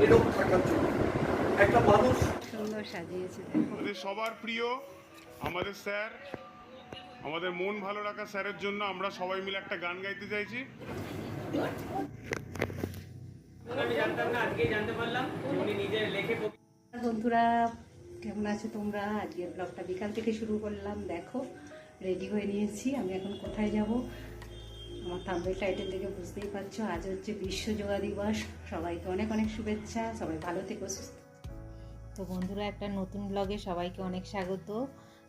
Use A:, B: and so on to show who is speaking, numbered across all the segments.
A: নীরব থাকার জন্য। একটা মানুষ
B: সুন্দর সাজিয়েছে
C: আমাদের সবার প্রিয় আমাদের স্যার আমাদের মন ভালো রাখা স্যারের জন্য আমরা সবাই মিলে একটা গান গাইতে চাইছি।
D: আমি জানতাম না আজকেই জানতে পারলাম। যে উনি নিজের
B: বন্ধুরা কেমন আছো তোমরা? আজকের ব্লগটা বিকাল থেকে শুরু করলাম। দেখো রেডি হয়ে নিয়েছি। আমি এখন কোথায় যাব? আমার থাম্বেল টাইটেল থেকে বুঝতেই পারছ, আজ হচ্ছে বিশ্ব যোগা দিবস। সবাইকে অনেক অনেক শুভেচ্ছা, সবাই ভালো থেকো, সুস্থ তো বন্ধুরা, একটা নতুন ব্লগে সবাইকে অনেক স্বাগত।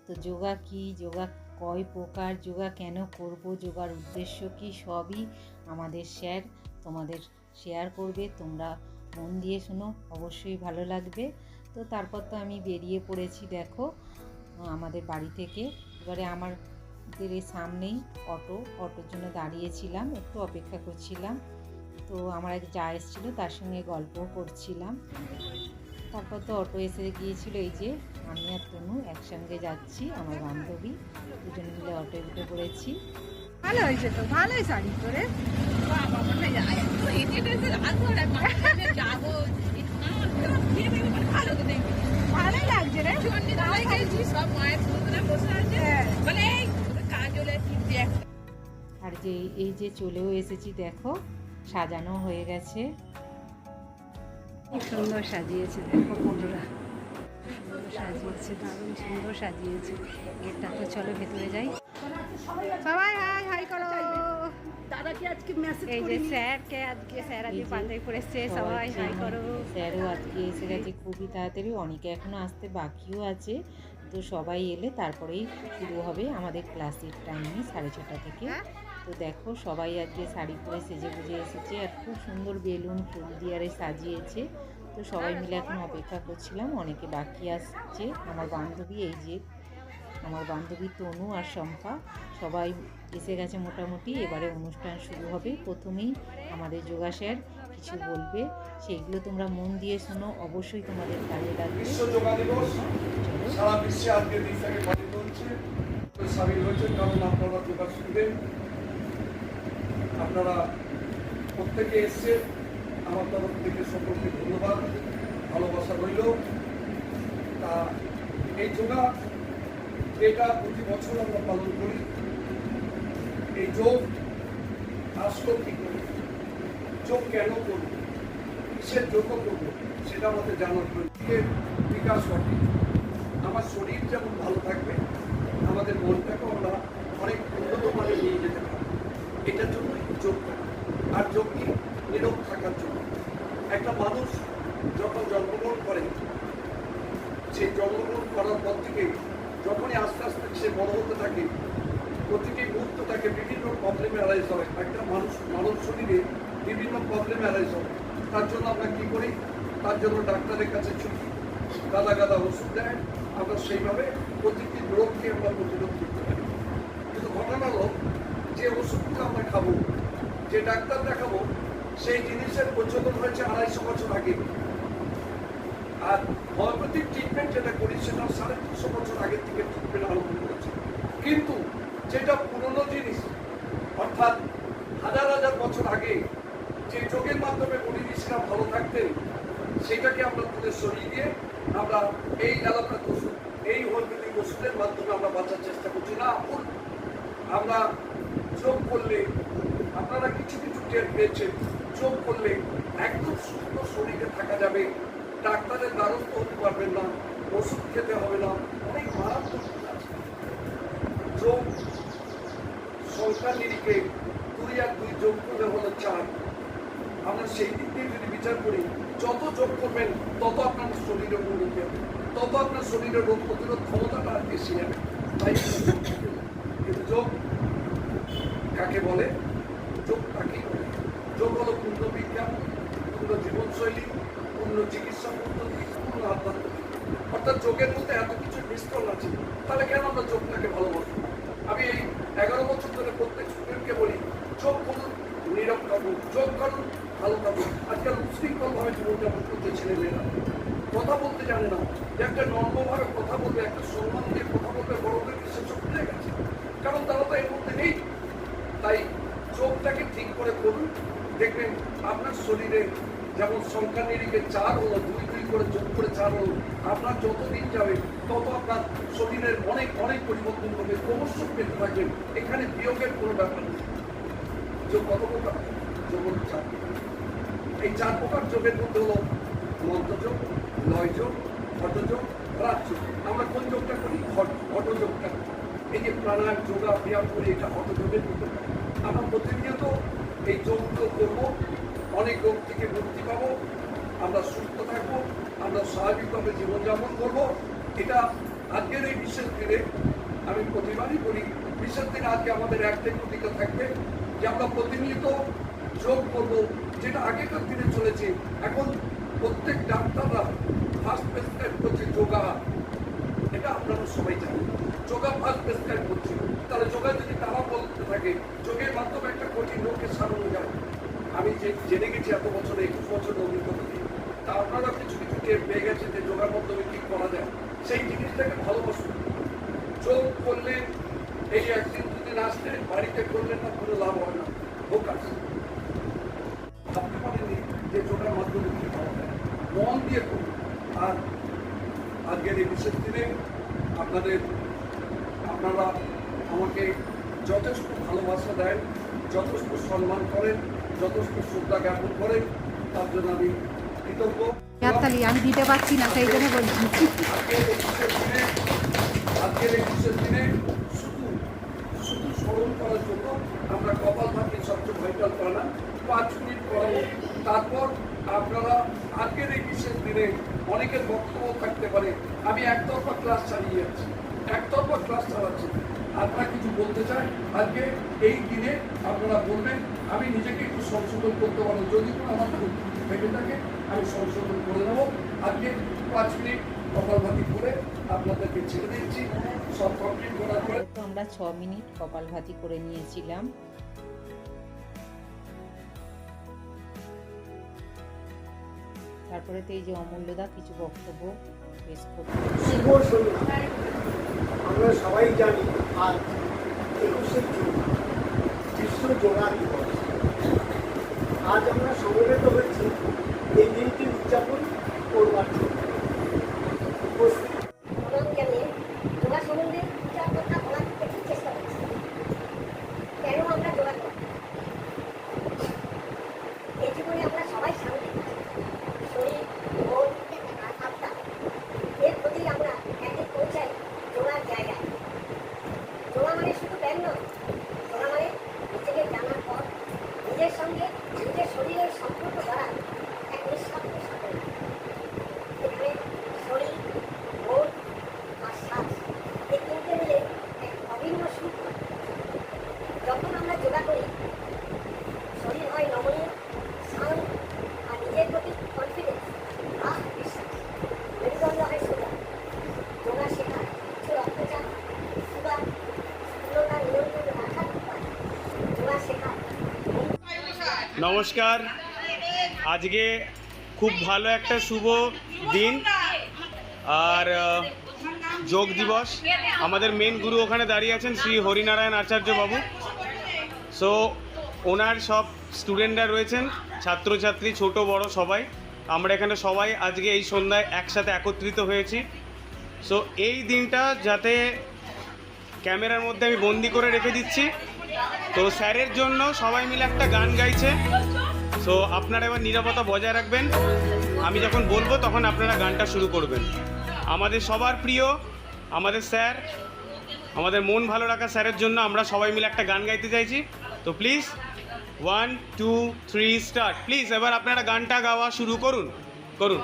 B: তো যোগা কি, যোগা কয় প্রকার, যোগা কেন করব, যোগার উদ্দেশ্য কি, সবই আমাদের স্যার তোমাদের শেয়ার করবে, তোমরা মন দিয়ে শোনো, অবশ্যই ভালো লাগবে। তো তারপর তো আমি বেরিয়ে পড়েছি, দেখো, আমাদের বাড়ি থেকে। এবারে আমাদের এই সামনেই অটো। অটোর জন্য দাঁড়িয়েছিলাম একটু অপেক্ষা করছিলাম। তো আমার এক যা এসেছিল তার সঙ্গে গল্প করছিলাম। তারপর তো অটো এসে গিয়েছিল এই যে আমি আর তনু একসঙ্গে যাচ্ছি আমার বান্ধবী। দুজন মিলে অটো উঠে পড়েছি।
E: ভালো হয়েছে তো ভালোই শাড়ি তোরে ভালোই লাগছে রে। হ্যাঁ।
B: আর যে এই যে চলেও এসেছি দেখো সাজানো হয়ে গেছে। খুব সুন্দর সাজিয়েছে দেখো বন্ধুরা। সুন্দর সাজিয়েছে দারুণ সুন্দর সাজিয়েছে। গেটটা তো চলো ভেতরে যাই।
E: সবাই হাই হাই করো।
B: এই যে স্যারকে আজকে স্যার আজকে সবাই হাই করো। স্যারও আজকে এসে গেছে খুবই তাড়াতাড়ি। অনেকে এখনও আসতে বাকিও আছে। তো সবাই এলে তারপরেই শুরু হবে আমাদের ক্লাসের টাইমে সাড়ে ছটা থেকে। তো দেখো সবাই আজকে শাড়ি পরে সেজে গুজে এসেছে আর খুব সুন্দর বেলুন ফুল দিয়ে আরে সাজিয়েছে। তো সবাই মিলে এখন অপেক্ষা করছিলাম, অনেকে বাকি আসছে। আমার বান্ধবী এই যে, আমার বান্ধবী তনু আর শম্পা, সবাই এসে গেছে মোটামুটি। এবারে অনুষ্ঠান শুরু হবে। প্রথমেই আমাদের যোগা স্যার কিছু বলবে সেইগুলো তোমরা মন দিয়ে শোনো অবশ্যই তোমাদের কাজে লাগবে।
A: বিশ্ব যোগা দিবস সারা বিশ্বে আজকের দিনটাকে পালিত হচ্ছে। সামিল হয়েছেন কারণ আপনারা যোগা শিখবেন। আপনারা প্রত্যেকে আমার তরফ থেকে সকলকে ধন্যবাদ। ভালোবাসা রইল। তা এই যোগা এটা প্রতি বছর আমরা পালন করি। এই যোগ আসলো কি যোগ কেন করব? কিসের যোগ্য করব? সেটা আমাদের জানার প্রয়োজন। বিকাশ ঘটে। আমার শরীর যেমন ভালো থাকবে, আমাদের মনটাকে আমরা অনেক উন্নত মানে নিয়ে যেতে পারব। এটার জন্য যোগ। আর যোগ কি? নীরব থাকার জন্য। একটা মানুষ যখন জন্মগ্রহণ করে সেই জন্মগ্রহণ করার পর থেকে যখনই আস্তে আস্তে সে বড় হতে থাকে, প্রতিটি মুহূর্ত তাকে বিভিন্ন প্রবলেম অ্যারাইজ হয়। একটা মানুষ মানব শরীরে বিভিন্ন প্রবলেম অ্যারাইজ হয় তার জন্য আমরা কি করি? তার জন্য ডাক্তারের কাছে ছুটি গাদা গাদা ওষুধ দেয়। আমরা সেইভাবে প্রতিটি রোগকে আমরা প্রতিরোধ করতে পারি। কিন্তু ঘটনা হলো, যে ওষুধগুলো আমরা খাব, যে ডাক্তার দেখাবো, সেই জিনিসের প্রচলন হয়েছে আড়াইশো বছর আগে। আর হোমিওপ্যাথিক ট্রিটমেন্ট যেটা করি, সেটা সাড়ে তিনশো বছর আগের থেকে ট্রিটমেন্ট আরম্ভ করেছে। কিন্তু যেটা পুরনো জিনিস, অর্থাৎ হাজার হাজার বছর আগে যে যোগের মাধ্যমে ঋষিরা ভালো থাকতেন সেটাকে আমরা তুলে সরিয়ে দিয়ে আমরা এই এলাকার ওষুধ এই হোমিওপ্যাথিক ওষুধের মাধ্যমে আমরা বাঁচার চেষ্টা করছি। না, ভুল। আমরা যোগ করলে, আপনারা কিছু কিছু টের পেয়েছেন, যোগ করলে একদম সুস্থ শরীরে থাকা যাবে। ডাক্তারের দ্বারস্থ হতে পারবেন না, ওষুধ খেতে হবে না, অনেক মারাত্মক যোগ সংখ্যা নিরিখে দুই আর দুই যোগ করলে হলো চার। আমরা সেই দিক দিয়ে যদি বিচার করি, যত যোগ করবেন, তত আপনার শরীরে উন্নতি হবে তত আপনার শরীরের রোগ প্রতিরোধ ক্ষমতাটা বেশি যাবে তাই কিন্তু যোগ কাকে বলে? যোগ কাকে বলে? যোগ হলো পূর্ণ বিজ্ঞান পূর্ণ জীবনশৈলী পূর্ণ চিকিৎসা পূর্ণ আধ্যাত্মিক। অর্থাৎ যোগের মধ্যে এত কিছু মিশ্রণ আছে, তাহলে কেন আমরা যোগটাকে ভালোবাসি আমি এই এগারো বছর ধরে প্রত্যেক স্টুডেন্টকে বলি যোগ করুন নীরব কাবু যোগ করুন ভালো কাবু আজকাল উশৃঙ্খল ভাবে জীবনযাপন করতে ছেলে মেয়েরা কথা বলতে জানে না। একটা নম্রভাবে কথা বলবে, একটা সম্মান দিয়ে কথা বলবে বড়দেরকে সেসব ভুলে গেছে। কারণ তারা তো এর মধ্যে নেই। তাই চোখটাকে ঠিক করে করুন দেখবেন আপনার শরীরে যেমন সংখ্যা নিরিখে চার হলো, দুই দুই করে যোগ করে চার হলো, আপনার যত দিন যাবে, তত আপনার শরীরের অনেক অনেক পরিবর্তন হবে ক্রমশ পেতে থাকবেন। এখানে বিয়োগের কোনো ব্যাপার নেই। যোগ কত কথা যোগ চার। এই চার প্রকার যোগের মধ্যে হলো মন্ত্রযোগ লয় যোগ ঘটযোগ রাজযোগ আমরা কোন যোগটা করি? ঘট ঘটযোগটা। এই যে প্রাণায়াম যোগা ব্যায়াম করি, এটা ঘটযোগের মধ্যে আমরা প্রতিনিয়ত এই যোগগুলো করব, অনেক রোগ থেকে মুক্তি পাবো, আমরা সুস্থ থাকব, আমরা স্বাভাবিকভাবে জীবনযাপন করব। এটা আজকের এই বিশেষ দিনে আমি প্রতিবারই বলি বিশেষ দিনে আজকে আমাদের একটাই প্রতিজ্ঞা থাকবে যে আমরা প্রতিনিয়ত যোগ করব যেটা আগেকার দিনে চলেছে, এখন প্রত্যেক ডাক্তাররা ফার্স্ট প্রেসক্রাইব করছে যোগা। এটা আপনারা সবাই জানেন। যোগা ফার্স্ট প্রেসক্রাইব করছে। তাহলে যোগা যদি তারা বলতে থাকে, যোগের মাধ্যমে একটা কঠিন রোগকে সারানো যায়। আমি যে জেনে গেছি এত বছরে, একুশ বছরের অভিজ্ঞতা দিয়ে তা আপনারা কিছু কিছু টের পেয়ে গেছেন যে যোগার মাধ্যমে কি করা যায়। সেই জিনিসটাকে ভালোবাসুন। যোগ করলে এই একদিন দুদিন আসলে বাড়িতে করলে না, কোনো লাভ হয় না। ফোকাস মন দিয়ে করুন। আর আজকের এই বিশেষ দিনে আপনাদের আপনারা আমাকে যথেষ্ট ভালোবাসা দেন যথেষ্ট সম্মান করেন যথেষ্ট শ্রদ্ধা জ্ঞাপন করেন তার জন্য আমি কৃতজ্ঞ।
F: হাততালি আমি দিতে পারছি না সেই জন্য বলছি।
A: আজকের এই বিশেষ দিনে শুধু শুধু স্মরণ করার জন্য আমরা কপাল ভাতি সবচেয়ে ভাইটাল প্রাণা পাঁচ মিনিট করাবো তারপর আপনারা আজকের এই বিশেষ দিনে অনেকের বক্তব্য থাকতে পারে। আমি একতরফা ক্লাস চালিয়ে যাচ্ছি। একতরফা ক্লাস চালাচ্ছি। আপনারা কিছু বলতে চাই আজকে এই দিনে আপনারা বলবেন, আমি নিজেকে একটু সংশোধন করতে পারব। যদি কোনো আমার ভুল ভেবে থাকে, আমি সংশোধন করে নেব। আজকে পাঁচ মিনিট কপালভাতি করে আপনাদেরকে ছেড়ে দিচ্ছি। সব কমপ্লিট করার পরে
B: আমরা ছ মিনিট কপালভাতি করে নিয়েছিলাম। তারপরে তো এই যে অমূল্যদা কিছু বক্তব্য পেশ করতে
G: আমরা সবাই জানি আজ একুশে জুন বিশ্ব যোগা দিবস। আজ আমরা সমবেত হয়েছি এই দিনটি উদযাপন করবার জন্য উপস্থিত
H: ওনাকে আমি যোগা সম্বন্ধে চার কথা বলার একটু চেষ্টা করছি কেন আমরা যোগা করি এই জীবনে আমরা সবাই শান্তি চাই। শরীর মন আর আত্মা এর প্রতি আমরা একদিন পৌঁছাই যোগার জায়গায় যোগা মানে শুধু ব্যায়াম নয় যোগা মানে নিজেকে জানার পর নিজের সঙ্গে নিজের শরীরের সম্পর্ক দ্বারা এক নিঃস্বার্থ সাধনা এখানে শরীর মন আর শ্বাস এই তিনটে মিলে এক অভিন্ন সুখ হয়। যখন আমরা যোগা করি শরীর হয় নমনীয় শান্ত আর নিজের প্রতি কনফিডেন্স আত্মবিশ্বাস মেরুদণ্ড হয় সোজা যোগা শেখায় উচ্চ রক্তচাপ সুগার স্থূলতা নিয়ন্ত্রণে রাখার উপায় যোগা শেখায়
D: নমস্কার। আজকে খুব ভালো একটা শুভ দিন। আর যোগ দিবস। আমাদের মেন গুরু ওখানে দাঁড়িয়ে আছেন শ্রী হরিনারায়ণ আচার্য বাবু সো ওনার সব স্টুডেন্টরা রয়েছেন, ছাত্রছাত্রী, ছোট, বড় সবাই। আমরা এখানে সবাই আজকে এই সন্ধ্যায় একসাথে একত্রিত হয়েছি। সো এই দিনটা যাতে ক্যামেরার মধ্যে আমি বন্দি করে রেখে দিচ্ছি। তো স্যারের জন্য সবাই মিলে একটা গান গাইছে। সো আপনারা এবার নিরাপত্তা বজায় রাখবেন। আমি যখন বলব তখন আপনারা গানটা শুরু করবেন। আমাদের সবার প্রিয়, আমাদের স্যার, আমাদের মন ভালো রাখা স্যারের জন্য আমরা সবাই মিলে একটা গান গাইতে চাইছি। তো please one two three start please এবার আপনারা গানটা গাওয়া শুরু করুন। করুন।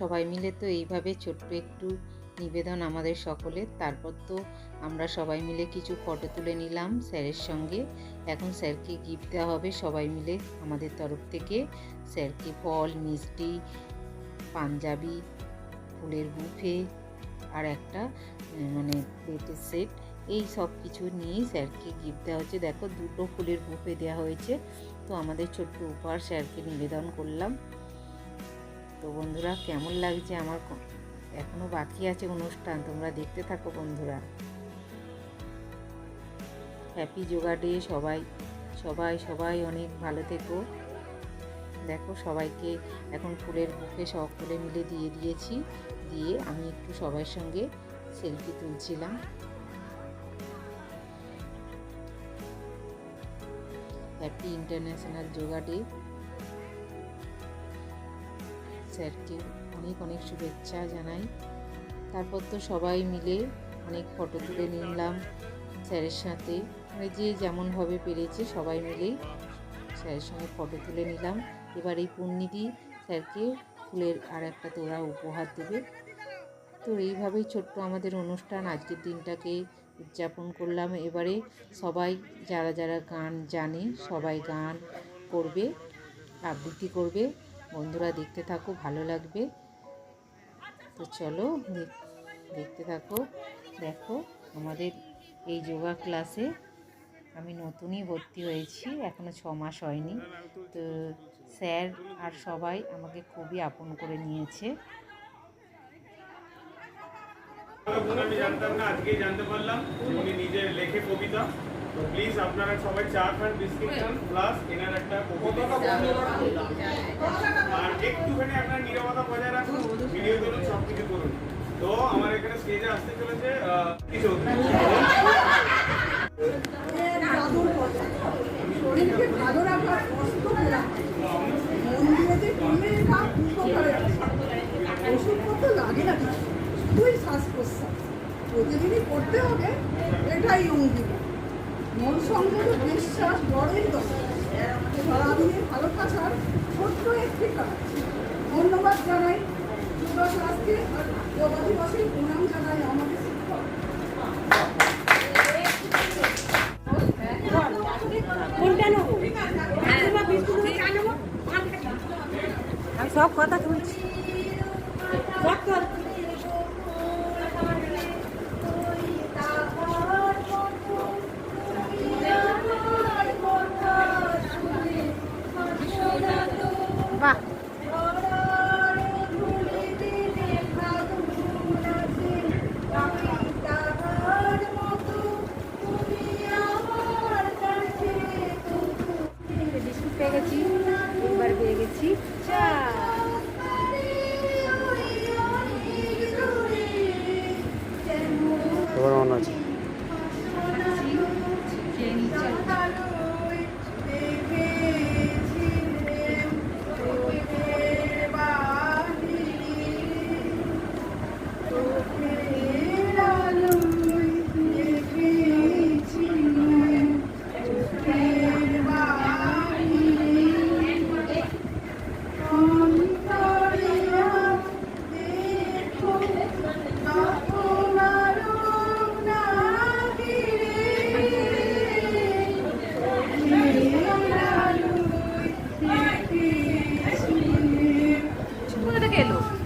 B: সবাই মিলে তো এইভাবে ছোট্ট একটু নিবেদন আমাদের সকলের। তারপর তো আমরা সবাই মিলে কিছু ফটো তুলে নিলাম স্যারের সঙ্গে। এখন স্যারকে গিফট দেওয়া হবে সবাই মিলে আমাদের তরফ থেকে। স্যারকে ফল, মিষ্টি, পাঞ্জাবি, ফুলের বুফে আর একটা মানে প্লেটের সেট, এই সব কিছু নিয়েই স্যারকে গিফট দেওয়া হচ্ছে। দেখো দুটো ফুলের বুফে দেওয়া হয়েছে। তো আমাদের ছোট্ট উপহার স্যারকে নিবেদন করলাম। তো বন্ধুরা, কেমন লাগছে আমার ক- এখনও বাকি আছে অনুষ্ঠান? তোমরা দেখতে থাকো বন্ধুরা। হ্যাপি যোগা ডে সবাই। সবাই সবাই অনেক ভালো থেকো। দেখো সবাইকে এখন ফুলের বুকে সব ফুলে মিলে দিয়ে দিয়েছি। দিয়ে আমি একটু সবার সঙ্গে সেলফি তুলছিলাম। হ্যাপি ইন্টারন্যাশনাল যোগা ডে স্যারকে অনেক অনেক শুভেচ্ছা জানাই। তারপর তো সবাই মিলে অনেক ফটো তুলে নিলাম স্যারের সাথে। মানে যে যেমনভাবে পেরেছে সবাই মিলেই স্যারের সঙ্গে ফটো তুলে নিলাম। এবার এই পূর্ণিদি স্যারকে ফুলের আর একটা তোড়া উপহার দেবে। তো এইভাবেই ছোট্ট আমাদের অনুষ্ঠান, আজকের দিনটাকে উদযাপন করলাম। এবারে সবাই যারা যারা গান জানে সবাই গান করবে, আবৃত্তি করবে। বন্ধুরা দেখতে থাকো, ভালো লাগবে। তো চলো, দেখ- দেখতে থাকো। দেখো, আমাদের এই যোগা ক্লাসে আমি নতুনই ভর্তি হয়েছি এখনও ছ মাস হয়নি। তো স্যার আর সবাই আমাকে খুবই আপন করে নিয়েছে।
D: জানতাম না, আজকেই জানতে পারলাম উনি নিজে লেখে কবিতা। তো প্লিজ আপনারা সবাই চা খান বিস্কিট খান প্লাস এনার একটা আর একটুখানি আপনার নিরবতা বজায় রাখুন ভিডিও করুন সব কিছু করুন। তো আমার এখানে স্টেজে আসতে চলেছে আহ, কি চৌধুরী?
I: শরীরকে ভালো রাখার কষ্ট পেলাম দিয়ে যে করলে এটা উপকারে আসে। ওষুধপত্র লাগে না কিছু শুধুই শ্বাস প্রশ্বাস প্রতিদিনই করতে হবে এটাই অঙ্গীকার। মন সংযত বিশ্বাস বড়ই দরকার সারাদিনে ভালো থাকার ছোট্ট একটি কাজ। ধন্যবাদ জানাই আর যোগা দিবসের প্রণাম জানাই আমাদের শিক্ষক।
F: সব কথা শুনছি।
J: কোথা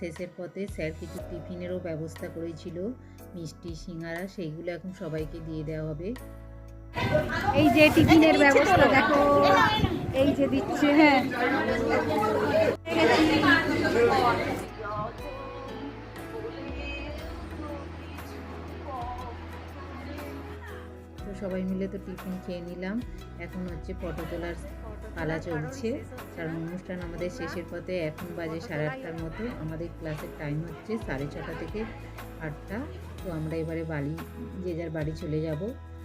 B: শেষের পথে স্যার কিছু টিফিনেরও ব্যবস্থা করেছিল। মিষ্টি, সিঙ্গারা, সেইগুলো এখন সবাইকে দিয়ে দেওয়া হবে।
J: এই যে টিফিনের ব্যবস্থা, দেখো। এই যে দিচ্ছে হ্যাঁ।
B: সবাই মিলে তো টিফিন খেয়ে নিলাম। এখন হচ্ছে ফটো তোলার পালা চলছে। কারণ অনুষ্ঠান আমাদের শেষের পথে এখন বাজে সাড়ে আটটার মতো। আমাদের ক্লাসের টাইম হচ্ছে সাড়ে ছটা থেকে আটটা। তো আমরা এবারে বাড়ি, যে যার বাড়ি চলে যাব।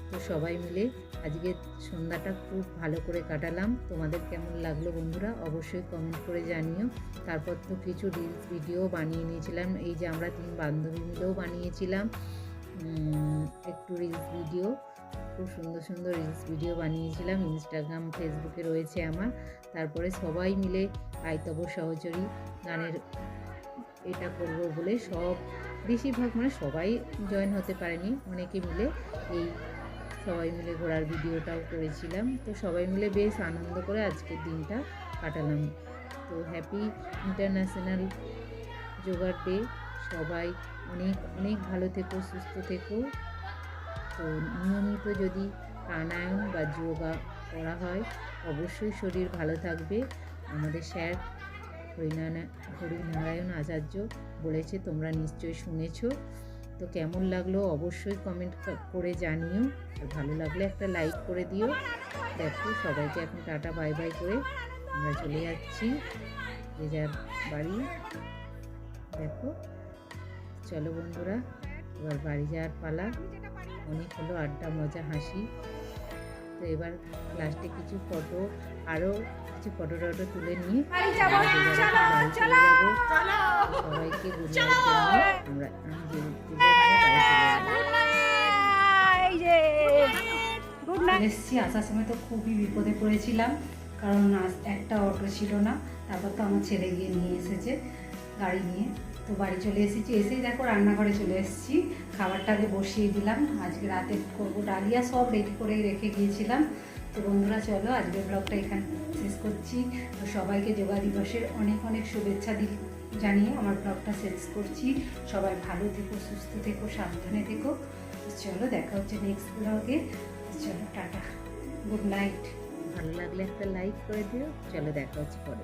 B: তো সবাই মিলে আজকে সন্ধ্যাটা খুব ভালো করে কাটালাম। তোমাদের কেমন লাগল বন্ধুরা? অবশ্যই কমেন্ট করে জানিও। তারপর তো কিছু রিলস ভিডিও বানিয়ে নিয়েছিলাম। এই যে আমরা তিন বান্ধবী মিলেও বানিয়েছিলাম। একটু রিলস ভিডিও খুব সুন্দর সুন্দর রিলস ভিডিও বানিয়েছিলাম। ইনস্টাগ্রাম ফেসবুকে রয়েছে আমার। তারপরে সবাই মিলে আইতব সহচরী গানের এটা করব বলে সব, বেশিরভাগ মানে সবাই জয়েন হতে পারেনি, অনেকে মিলে এই সবাই মিলে ঘোরার ভিডিওটাও করেছিলাম। তো সবাই মিলে বেশ আনন্দ করে আজকের দিনটা কাটালাম। তো হ্যাপি ইন্টারন্যাশনাল যোগার ডে সবাই অনেক অনেক ভালো থেকো, সুস্থ থেকো। তো নিয়মিত যদি প্রাণায়াম বা যোগা করা হয়, অবশ্যই শরীর ভালো থাকবে। আমাদের স্যার হরিনারায়ণ হরিনারায়ণ আচার্য বলেছে, তোমরা নিশ্চয়ই শুনেছো। তো কেমন লাগল অবশ্যই কমেন্ট করে জানিও। আর ভালো লাগলে একটা লাইক করে দিও। দেখো সবাইকে এখন টাটা বাই বাই করে আমরা চলে যাচ্ছি। যে যার বাড়ি। দেখো, চলো বন্ধুরা, এবার বাড়ি যাওয়ার পালা। অনেক হলো আড্ডা মজা হাসি। তো এবার লাস্টে কিছু ফটো আরও কিছু ফটো টটো তুলে নিয়ে সবাইকে আমরা
J: নাইট এসেছি আসার সময় তো খুবই বিপদে পড়েছিলাম কারণ একটা অটো ছিল না তারপর তো আমার ছেলে গিয়ে নিয়ে এসেছে গাড়ি নিয়ে। তো বাড়ি চলে এসেছি, এসেই দেখো রান্নাঘরে চলে এসেছি। খাবারটা আগে বসিয়ে দিলাম। আজকে রাতে করব ডালিয়া, সব রেডি করে রেখে গিয়েছিলাম। তো বন্ধুরা, চলো আজকে ব্লগটা এখানে শেষ করছি। তো সবাইকে যোগা দিবসের অনেক অনেক শুভেচ্ছা দি, জানিয়ে আমার ব্লগটা শেষ করছি। সবাই ভালো থেকো, সুস্থ থেকো, সাবধানে থেকো। চলো দেখা হচ্ছে নেক্সট ব্লগে চলো, টাটা। গুড নাইট
B: ভালো লাগলে একটা লাইক করে দিও। চলো দেখা হচ্ছে পরে।